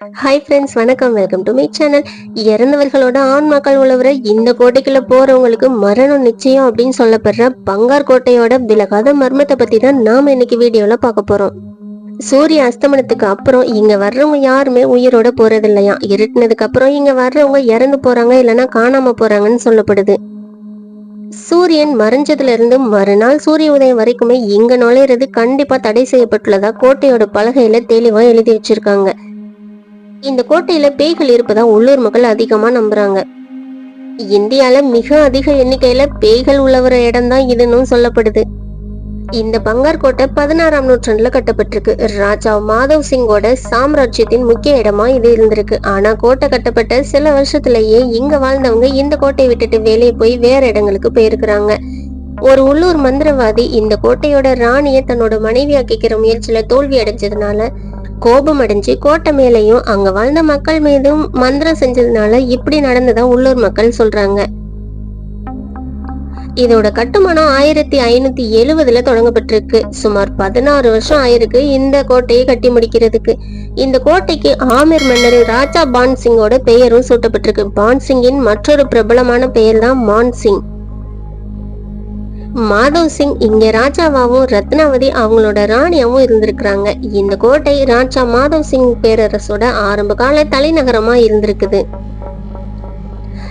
Hi friends வணக்கம். Welcome to my channel இறந்தவர்களோட ஆன்மாக்கள் உழவுற இந்த கோட்டைக்குள்ள போறவங்களுக்கு மரணம் நிச்சயம் அப்படின்னு சொல்லப்படுற பங்கார் கோட்டையோட விலகாத மர்மத்தை பத்தி தான் நாம இன்னைக்கு வீடியோல பார்க்க போறோம். சூரிய அஸ்தமனத்துக்கு அப்புறம் இங்க வர்றவங்க யாருமே உயிரோட போறது இல்லையா இருட்டினதுக்கு அப்புறம் இங்க வர்றவங்க இறந்து போறாங்க இல்லைன்னா காணாம போறாங்கன்னு சொல்லப்படுது. சூரியன் மறைஞ்சதுல இருந்து மறுநாள் சூரிய உதயம் வரைக்குமே இங்க நுழையிறது கண்டிப்பா தடை செய்யப்பட்டுள்ளதா கோட்டையோட பலகையில தெளிவா எழுதி வச்சிருக்காங்க. இந்த கோட்டையில பேய்கள் இருப்பதா உள்ளூர் மக்கள் அதிகமா நம்புறாங்க. இந்தியால மிக அதிக எண்ணிக்கையில பேய்கள் உள்ளவர இடம் தான் இதுன்னு சொல்லப்படுது. இந்த பங்கார் கோட்டை பதினாறாம் நூற்றாண்டுல கட்டப்பட்டிருக்கு. ராஜா மாதவ் சிங்கோட சாம்ராஜ்யத்தின் முக்கிய இடமா இது இருந்திருக்கு. ஆனா கோட்டை கட்டப்பட்ட சில வருஷத்திலேயே இங்க வாழ்ந்தவங்க இந்த கோட்டையை விட்டுட்டு வேலையை போய் வேற இடங்களுக்கு போயிருக்கிறாங்க. ஒரு உள்ளூர் மந்திரவாதி இந்த கோட்டையோட ராணியை தன்னோட மனைவியாக்கிக்கிற முயற்சியில தோல்வி அடைஞ்சதுனால கோபம் அடைஞ்சு கோட்டை மேலையும் அங்க வாழ்ந்த மக்கள் மீதும் மந்திரம் செஞ்சதுனால இப்படி நடந்ததா உள்ளூர் மக்கள் சொல்றாங்க. இதோட கட்டுமானம் ஆயிரத்தி ஐநூத்தி எழுவதுல தொடங்கப்பட்டிருக்கு. சுமார் பதினாறு வருஷம் ஆயிருக்கு இந்த கோட்டையை கட்டி முடிக்கிறதுக்கு. இந்த கோட்டைக்கு ஆமீர் மன்னர் ராஜா பான்சிங்கோட பெயரும் சூட்டப்பட்டிருக்கு. பான்சிங்கின் மற்றொரு பிரபலமான பெயர் தான் மான்சிங். மாதவ் சிங் இங்க ராஜாவாவும் ரத்னாவதி அவங்களோட ராணியாவும் இருந்திருக்கிறாங்க. இந்த கோட்டை ராஜா மாதவ் சிங் பேரரசோட ஆரம்ப கால தலைநகரமா இருந்திருக்குது.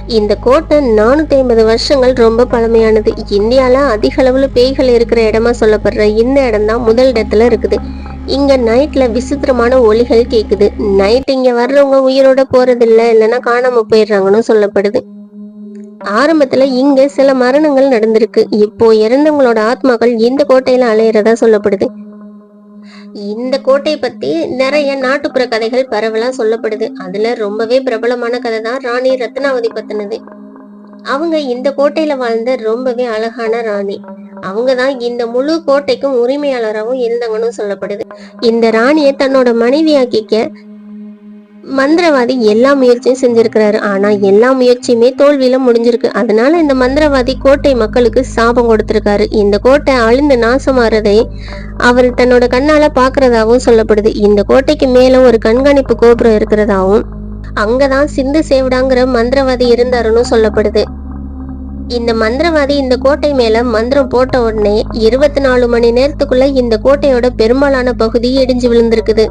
இந்த கோட்டை நானூத்தி ஐம்பது வருஷங்கள் ரொம்ப பழமையானது. இந்தியால அதிக அளவுல பேய்கள் இருக்கிற இடமா சொல்லப்படுற இந்த இடம் தான் முதல் இடத்துல இருக்குது. இங்க நைட்ல விசித்திரமான ஒளிகள் கேக்குது. நைட் இங்க வர்றவங்க உயிரோட போறதில்ல இல்லைன்னா காணாம போயிடுறாங்கன்னு சொல்லப்படுது. ஆரம்பத்துல இங்க சில மரணங்கள் நடந்திருக்கு. இப்போ இறந்தவங்களோட ஆத்மாக்கள் இந்த கோட்டையில அலையிறதா சொல்லப்படுது. இந்த கோட்டையை பத்தி நிறைய நாட்டுப்புற கதைகள் பரவலா சொல்லப்படுது. அதுல ரொம்பவே பிரபலமான கதை தான் ராணி ரத்னாவதி பத்தினது அவங்க இந்த கோட்டையில வாழ்ந்த ரொம்பவே அழகான ராணி. அவங்க தான் இந்த முழு கோட்டைக்கும் உரிமையாளராகவும் இருந்தவங்கன்னு சொல்லப்படுது. இந்த ராணியை தன்னோட மனைவியாக்கிக்க மந்திரவாதி எல்லா முயற்சியும் செஞ்சிருக்கிறாரு. ஆனா எல்லா முயற்சியுமே தோல்வியில முடிஞ்சிருக்கு. அதனால இந்த மந்திரவாதி கோட்டை மக்களுக்கு சாபம் கொடுத்திருக்காரு. இந்த கோட்டை அழிந்து நாசமாறதை அவர் தன்னோட கண்ணால பாக்குறதாவும் சொல்லப்படுது. இந்த கோட்டைக்கு மேல ஒரு கண்காணிப்பு கோபுரம் இருக்கிறதாவும் அங்கதான் சிந்து சேவடாங்கிற மந்திரவாதி இருந்தாருன்னு சொல்லப்படுது. இந்த மந்திரவாதி இந்த கோட்டை மேல மந்திரம் போட்ட உடனே இருபத்தி நாலு மணி நேரத்துக்குள்ள இந்த கோட்டையோட பெரும்பாலான பகுதி இடிஞ்சு விழுந்திருக்குது.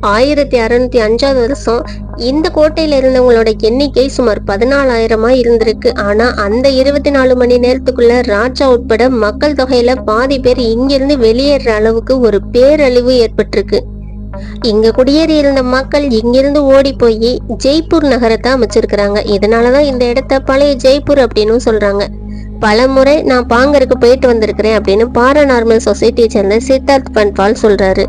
ஆயிரத்தி அறுநூத்தி அஞ்சாவது வருஷம் இந்த கோட்டையில இருந்தவங்களோட எண்ணிக்கை சுமார் பதினாலாயிரமா இருந்திருக்கு. ஆனா அந்த இருபத்தி நாலு மணி நேரத்துக்குள்ள ராஜா உட்பட மக்கள் தொகையில பாதி பேர் இங்கிருந்து வெளியேற அளவுக்கு ஒரு பேரழிவு ஏற்பட்டிருக்கு. இங்க குடியேறி இருந்த மக்கள் இங்கிருந்து ஓடி போய் ஜெய்ப்பூர் நகரத்தை அமைச்சிருக்கிறாங்க. இதனாலதான் இந்த இடத்த பழைய ஜெய்ப்பூர் அப்படின்னு சொல்றாங்க. பல முறை நான் பாங்கருக்கு போயிட்டு வந்திருக்கிறேன் அப்படின்னு பாரநார்மல் சொசைட்டியை சேர்ந்த சித்தார்த் பன்பால் சொல்றாரு.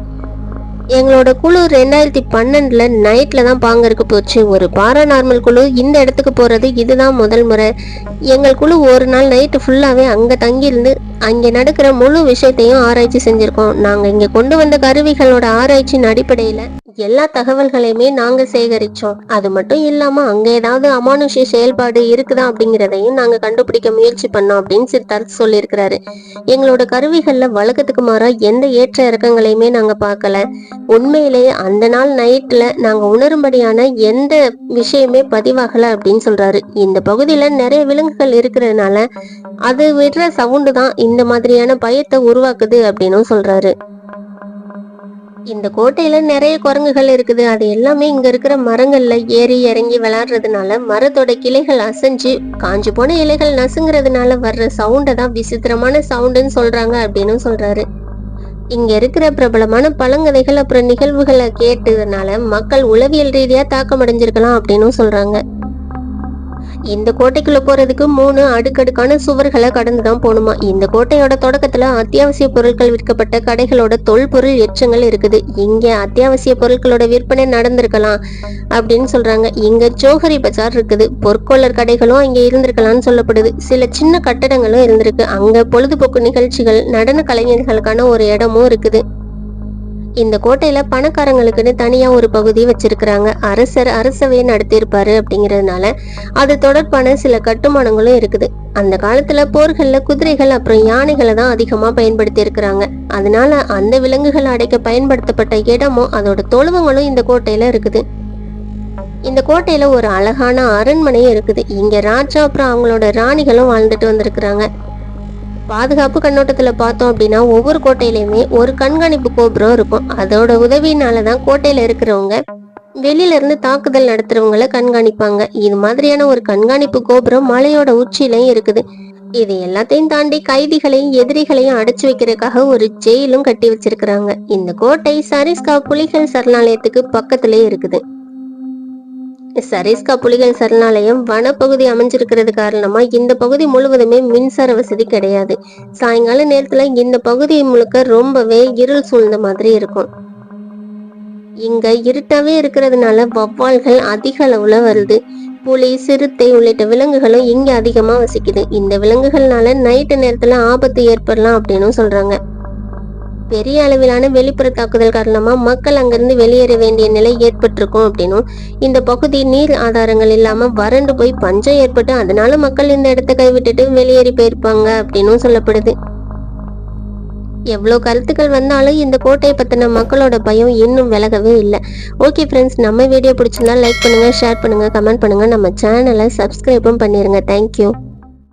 எங்களோட குழு ரெண்டாயிரத்தி பன்னெண்டில் நைட்டில் தான் பாங்கருக்கு போச்சு. ஒரு பாராநார்மல் குழு இந்த இடத்துக்கு போகிறது இதுதான் முதல் முறை. எங்கள் குழு ஒரு நாள் நைட்டு ஃபுல்லாகவே அங்கே தங்கியிருந்து அங்கே நடக்கிற முழு விஷயத்தையும் ஆராய்ச்சி செஞ்சுருக்கோம். நாங்கள் இங்கே கொண்டு வந்த கருவிகளோட ஆராய்ச்சியின் அடிப்படையில் எல்லா தகவல்களையுமே நாங்க சேகரிச்சோம். அது மட்டும் இல்லாம அங்க ஏதாவது அமானுஷ்ய செயல்பாடு இருக்குதா அப்படிங்கிறதையும் நாங்க கண்டுபிடிக்க முயற்சி பண்ணோம் அப்படின்னு சித்தார்த் சொல்லியிருக்கிறாரு. எங்களோட கருவிகள்ல வழக்கத்துக்கு மாறா எந்த ஏற்ற இறக்கங்களையுமே நாங்க பார்க்கல. உண்மையிலேயே அந்த நாள் நைட்ல நாங்க உணரும்படியான எந்த விஷயமே பதிவாகல அப்படின்னு சொல்றாரு. இந்த பகுதியில நிறைய விலங்குகள் இருக்கிறதுனால அது விடுற சவுண்டு தான் இந்த மாதிரியான பயத்தை உருவாக்குது அப்படின்னும் சொல்றாரு. இந்த கோட்டையில நிறைய குரங்குகள் இருக்குது. அது எல்லாமே இங்க இருக்கிற மரங்கள்ல ஏறி இறங்கி விளையாடுறதுனால மரத்தோட கிளைகள் அசைஞ்சு காஞ்சு போன இலைகள் நசுங்கிறதுனால வர்ற சவுண்டை தான் விசித்திரமான சவுண்டுன்னு சொல்றாங்க அப்படின்னு சொல்றாரு. இங்க இருக்கிற பிரபலமான பழங்கதைகள் அப்புறம் நிகழ்வுகளை கேட்டதுனால மக்கள் உளவியல் ரீதியா தாக்கம் அடைஞ்சிருக்கலாம் அப்படின்னு சொல்றாங்க. இந்த கோட்டைக்குள்ள போறதுக்கு மூணு அடுக்கடுக்கான சுவர்களை கடந்து தான் போகணுமா? இந்த கோட்டையோட தொடக்கத்துல அத்தியாவசிய பொருட்கள் விற்கப்பட்ட கடைகளோட தொல்பொருள் எச்சங்கள் இருக்குது. இங்க அத்தியாவசிய பொருட்களோட விற்பனை நடந்திருக்கலாம் அப்படின்னு சொல்றாங்க. இங்க ஜோஹரி பஜார் இருக்குது. பொற்கொள்ளர் கடைகளும் இங்க இருந்திருக்கலாம்னு சொல்லப்படுது. சில சின்ன கட்டடங்களும் இருந்திருக்கு. அங்க பொழுதுபோக்கு நிகழ்ச்சிகள் நடன கலைஞர்களுக்கான ஒரு இடமும் இருக்குது. இந்த கோட்டையில பணக்காரங்களுக்குன்னு தனியா ஒரு பகுதி வச்சிருக்கிறாங்க. அரசர் அரசவையை நடத்தியிருப்பாரு அப்படிங்கறதுனால அது தொடர்பான சில கட்டுமானங்களும் இருக்குது. அந்த காலத்துல போர்கள்ல குதிரைகள் அப்புறம் யானைகளை தான் அதிகமா பயன்படுத்தி இருக்கிறாங்க அதனால அந்த விலங்குகள் அடைக்க பயன்படுத்தப்பட்ட இடமும் அதோட தொழுவங்களும் இந்த கோட்டையில இருக்குது. இந்த கோட்டையில ஒரு அழகான அரண்மனையும் இருக்குது. இங்க ராஜா அப்புறம் அவங்களோட ராணிகளும் வாழ்ந்துட்டு வந்திருக்கிறாங்க. பாதுகாப்பு கண்ணோட்டத்தில் பார்த்தோம் அப்படின்னா ஒவ்வொரு கோட்டையிலையுமே ஒரு கண்காணிப்பு கோபுரம் இருக்கும். அதோட உதவியினால தான் கோட்டையில இருக்கிறவங்க வெளியில இருந்து தாக்குதல் நடத்துறவங்கள கண்காணிப்பாங்க. இது மாதிரியான ஒரு கண்காணிப்பு கோபுரம் மலையோட உச்சியிலையும் இருக்குது. இது எல்லாத்தையும் தாண்டி கைதிகளையும் எதிரிகளையும் அடைச்சு வைக்கிறதுக்காக ஒரு ஜெயிலும் கட்டி வச்சிருக்கிறாங்க. இந்த கோட்டை சரிஸ்கா புலிகள் சரணாலயத்துக்கு பக்கத்திலே இருக்குது. சரிஸ்கா புலிகள் சரணாலயம் வனப்பகுதி அமைஞ்சிருக்கிறது காரணமா இந்த பகுதி முழுவதுமே மின்சார வசதி கிடையாது. சாயங்கால நேரத்துல இந்த பகுதி முழுக்க ரொம்பவே இருள் சூழ்ந்த மாதிரி இருக்கும். இங்க இருட்டாவே இருக்கிறதுனால வவ்வால்கள் அதிக அளவுல வருது. புலி சிறுத்தை உள்ளிட்ட விலங்குகளும் இங்க அதிகமா வசிக்குது. இந்த விலங்குகள்னால நைட்டு நேரத்துல ஆபத்து ஏற்படலாம் அப்படின்னு சொல்றாங்க. பெரிய அளவிலான வெளிப்புற தாக்குதல் காரணமாக மக்கள் அங்கிருந்து வெளியேற வேண்டிய நிலை ஏற்பட்டிருக்கும் அப்படின்னும் இந்த பகுதி நீர் ஆதாரங்கள் இல்லாமல் வறண்டு போய் பஞ்சம் ஏற்பட்டு அதனால மக்கள் இந்த இடத்த கைவிட்டுட்டு வெளியேறி போயிருப்பாங்க அப்படின்னும் சொல்லப்படுது. எவ்வளோ கருத்துக்கள் வந்தாலும் இந்த கோட்டையை பற்றின மக்களோட பயம் இன்னும் விலகவே இல்லை. ஓகே ஃப்ரெண்ட்ஸ் நம்ம வீடியோ பிடிச்சிருந்தா லைக் பண்ணுங்கள் ஷேர் பண்ணுங்கள் கமெண்ட் பண்ணுங்கள் நம்ம சேனலை சப்ஸ்கிரைபும் பண்ணிடுங்க தேங்க்யூ